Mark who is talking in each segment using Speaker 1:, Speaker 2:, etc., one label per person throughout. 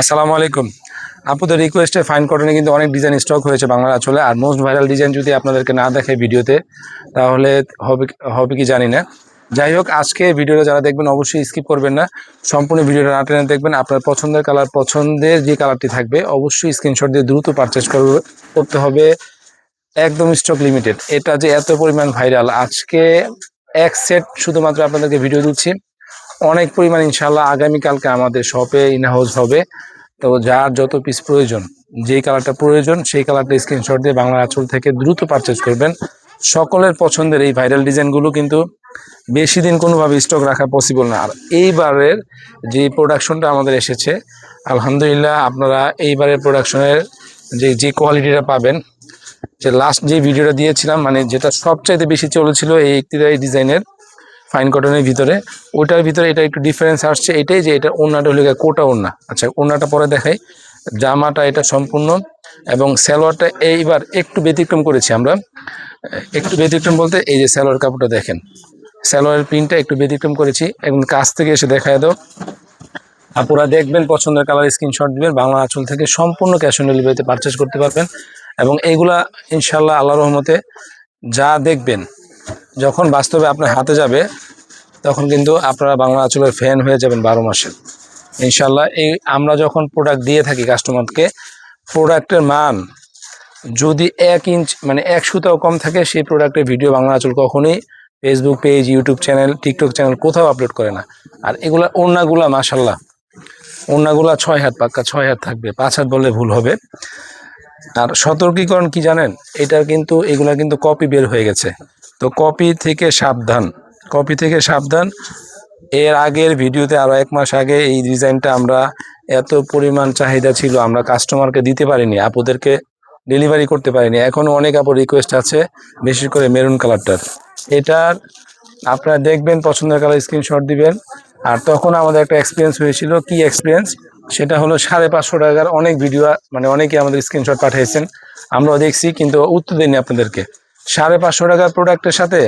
Speaker 1: আসসালামু আলাইকুম। আপুদের রিকোয়েস্টে ফাইন কটনে কিন্তু অনেক ডিজাইন স্টক হয়েছে বাংলার আঁচলে। আর মোস্ট ভাইরাল ডিজাইন যদি আপনাদেরকে না দেখে ভিডিওতে, তাহলে হবে হবে কি জানি না। যাই হোক, আজকে ভিডিওটা যারা দেখবেন অবশ্যই স্কিপ করবেন না। সম্পূর্ণ ভিডিওটা না টেনে দেখবেন। আপনার পছন্দের কালার পছন্দের যে কালারটি থাকবে, অবশ্যই স্ক্রিনশট দিয়ে দ্রুত পারচেস করবে, করতে হবে একদম স্টক লিমিটেড এটা যে এত পরিমাণ ভাইরাল আজকে এক সেট শুধুমাত্র আপনাদেরকে ভিডিও দিচ্ছি। অনেক পরিমাণ ইনশাল্লাহ আগামীকালকে আমাদের শপে ইন হাউস হবে। তো যার যত পিস প্রয়োজন, যেই কালারটা প্রয়োজন, সেই কালারটা স্ক্রিনশট দিয়ে বাংলা আঁচল থেকে দ্রুত পারচেজ করবেন। সকলের পছন্দের এই ভাইরাল ডিজাইনগুলো কিন্তু বেশি দিন কোনোভাবে স্টক রাখা পসিবল না। আর এইবারের যে প্রোডাকশনটা আমাদের এসেছে, আলহামদুলিল্লাহ আপনারা এইবারের প্রোডাকশনের যে যে কোয়ালিটিটা পাবেন, যে লাস্ট যে ভিডিওটা দিয়েছিলাম মানে যেটা সবচাইতে বেশি চলেছিল এই একটিদারি ডিজাইনের ফাইন কটনের ভিতরে, ওটার ভিতরে এটা একটু ডিফারেন্স আসছে এটাই যে এটা ওড়নাটা হলে কোটা ওড়না। আচ্ছা ওড়নাটা পরে দেখাই। জামাটা এটা সম্পূর্ণ এবং সালোয়ারটা এইবার একটু ব্যতিক্রম করেছি আমরা। একটু ব্যতিক্রম বলতে এই যে সালোয়ার কাপড়টা দেখেন। সালোয়ারের প্রিন্টটা একটু ব্যতিক্রম করেছি। এবং কাছ থেকে এসে দেখায় দাও। আপনারা দেখবেন, পছন্দের কালার স্ক্রিনশট দিবেন, বাংলা আঁচল থেকে সম্পূর্ণ ক্যাশ অন ডেলিভারিতে পারচেস করতে পারবেন। এবং এইগুলা ইনশাল্লাহ আল্লাহ রহমতে যা দেখবেন, যখন বাস্তবে আপনার হাতে যাবে তখন কিন্তু আপনারা বাংলা আঁচলের ফ্যান হয়ে যাবেন বারো মাসে। ইনশাল্লাহ এই আমরা যখন প্রোডাক্ট দিয়ে থাকি কাস্টমারকে প্রোডাক্টের মান যদি এক ইঞ্চ মানে এক সুতাও কম থাকে, সেই প্রোডাক্টের ভিডিও বাংলা আঁচল কখনই Facebook page YouTube channel TikTok channel কোথাও আপলোড করে না। আর এগুলা ওড়নাগুলা মাসাল্লাহ ওড়নাগুলা ছয় হাত, পাক্কা ছয় হাত থাকবে, পাঁচ হাত বললে ভুল হবে। আর সতর্কীকরণ কি জানেন? এটা কিন্তু, এগুলা কিন্তু কপি বের হয়ে গেছে। তো কপি থেকে সাবধান। কপি থেকে সাবধান। এর আগের ভিডিওতে আরও এক মাস আগে এই ডিজাইনটা আমরা এত পরিমাণ চাহিদা ছিল, আমরা কাস্টমারকে দিতে পারিনি, আপুদেরকে ডেলিভারি করতে পারিনি। এখনও অনেক আপুর রিকোয়েস্ট আছে, বিশেষ করে মেরুন কালারটার এটার আপনারা দেখবেন, পছন্দের কালার স্ক্রিনশট দিবেন। আর তখন আমাদের একটা এক্সপিরিয়েন্স হয়েছিল, কি এক্সপিরিয়েন্স সেটা হলো সাড়ে পাঁচশো টাকার অনেক ভিডিও মানে অনেকে আমাদের স্ক্রিনশট পাঠিয়েছেন। আমরাও দেখছি, কিন্তু উত্তর দিইনি আপনাদেরকে। সাড়ে পাঁচশো টাকার প্রোডাক্টের সাথে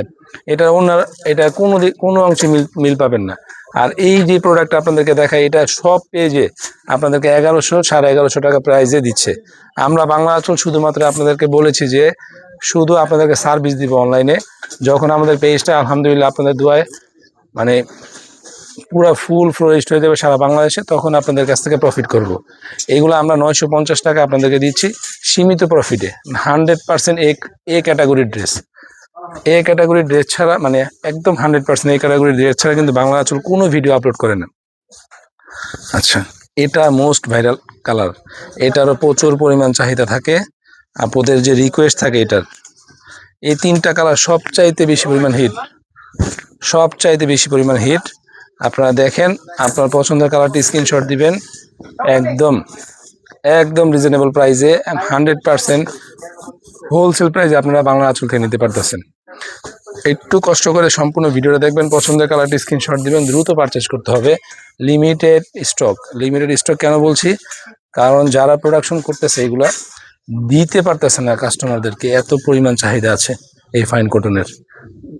Speaker 1: এটা ওনার, এটা কোনো কোনো অংশে মিল মিল পাবেন না। আর এই যে প্রোডাক্ট আপনাদেরকে দেখায় এটা সব পেজে আপনাদেরকে এগারোশো, সাড়ে এগারোশো টাকা প্রাইজে দিচ্ছে। আমরা বাংলা আচল শুধুমাত্র আপনাদেরকে বলেছি যে, শুধু আপনাদেরকে সার্ভিস দিব অনলাইনে যখন আমাদের পেজটা আলহামদুলিল্লাহ, আপনাদের দোয়ায় মানে পুরো ফুল ফ্লোরিস্ট হয়ে যাবে সারা বাংলাদেশে তখন আপনাদের কাছ থেকে প্রফিট করব। এইগুলো আমরা নয়শো পঞ্চাশ টাকা আপনাদেরকে দিচ্ছি সীমিত প্রফিটে হান্ড্রেড পার্সেন্ট এ এ ক্যাটাগরির ড্রেস এ ক্যাটাগরির ড্রেস ছাড়া মানে একদম হান্ড্রেড পার্সেন্ট এ ক্যাটাগরির ড্রেস ছাড়া কিন্তু বাংলা আঁচল কোনো ভিডিও আপলোড করে না। আচ্ছা। এটা মোস্ট ভাইরাল কালার এটারও প্রচুর পরিমাণ চাহিদা থাকে। আপনাদের যে রিকোয়েস্ট থাকে এটার। এই তিনটা কালার সবচাইতে বেশি পরিমাণ হিট সবচাইতে বেশি পরিমাণ হিট আপনারা দেখেন, আপনার পছন্দের কালারটি স্ক্রিনশট দিবেন। একদম একদম রিজনেবল প্রাইসে হান্ড্রেড পার্সেন্ট হোলসেল প্রাইসে আপনারা বাংলা আঁচল থেকে নিতে পারতেছেন। একটু কষ্ট করে সম্পূর্ণ ভিডিওটা দেখবেন, পছন্দের কালারটি স্ক্রিনশট দিবেন, দ্রুত পারচেস করতে হবে। লিমিটেড স্টক লিমিটেড স্টক কেন বলছি? কারণ যারা প্রোডাকশন করতেছে এগুলা দিতে পারতেছে না কাস্টমারদেরকে এত পরিমাণ চাহিদা আছে এই ফাইন কটনের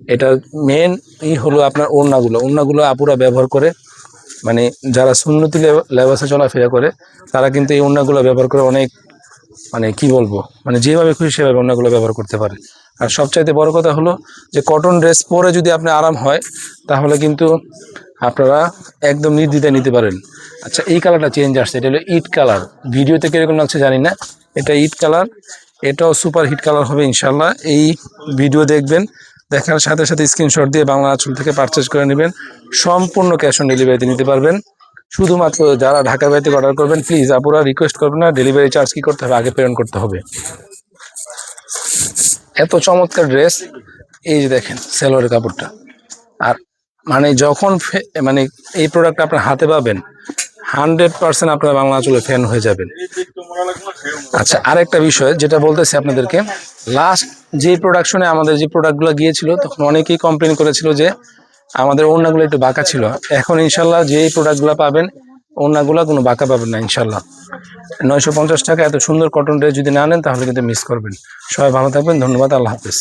Speaker 1: এটা মেন ই হলো আপনার ওড়নাগুলো। ওড়নাগুলো আপুরা ব্যবহার করে মানে যারা সুন্নতি লেবা- লেবাসে চলাফেরা করে, তারা কিন্তু এই ওড়নাগুলো ব্যবহার করে অনেক মানে কি বলব মানে যেভাবে খুশি সেভাবে ওড়নাগুলো ব্যবহার করতে পারে। আর সবচাইতে বড় কথা হলো যে কটন ড্রেস পরে যদি আপনি আরাম হয়, তাহলে কিন্তু আপনারা একদম নির্দ্বিধায় নিতে পারেন। আচ্ছা এই কালারটা চেঞ্জ আসছে, এটা হলো ইট কালার ভিডিওতে কীরকম লাগছে জানি না, এটা ইট কালার এটাও সুপার হিট কালার হবে ইনশাল্লাহ এই ভিডিও দেখবেন দেখার সাথে সাথে স্ক্রিনশট দিয়ে বাংলা আঁচল থেকে পারচেজ করে নেবেন। সম্পূর্ণ ক্যাশ অন ডেলিভারিতে নিতে পারবেন। শুধুমাত্র যারা ঢাকা বাড়িতে অর্ডার করবেন প্লিজ আপুরা রিকোয়েস্ট করবেন না ডেলিভারি চার্জ কি করতে হবে, আগে প্রেরণ করতে হবে। এত চমৎকার ড্রেস এই যে দেখেন সেলোয়ারের কাপড়টা। আর মানে যখন মানে এই প্রোডাক্ট আপনার হাতে পাবেন হান্ড্রেড পার্সেন্ট আপনার বাংলা আঁচলে ফ্যান হয়ে যাবেন। আচ্ছা আরেকটা বিষয় যেটা বলতেছি আপনাদেরকে লাস্ট যে প্রোডাকশনে আমাদের যে প্রোডাক্টগুলো গিয়েছিল, তখন অনেকেই কমপ্লেন করেছিল যে আমাদের ওড়নাগুলো একটু বাঁকা ছিল। এখন ইনশাল্লাহ যেই প্রোডাক্টগুলো পাবেন, ওড়নাগুলো কোনো বাঁকা পাবেন না ইনশাল্লাহ নয়শো পঞ্চাশ টাকা এত সুন্দর কটন ড্রেস যদি না নেন, তাহলে কিন্তু মিস করবেন। সবাই ভালো থাকবেন, ধন্যবাদ, আল্লাহ হাফিজ।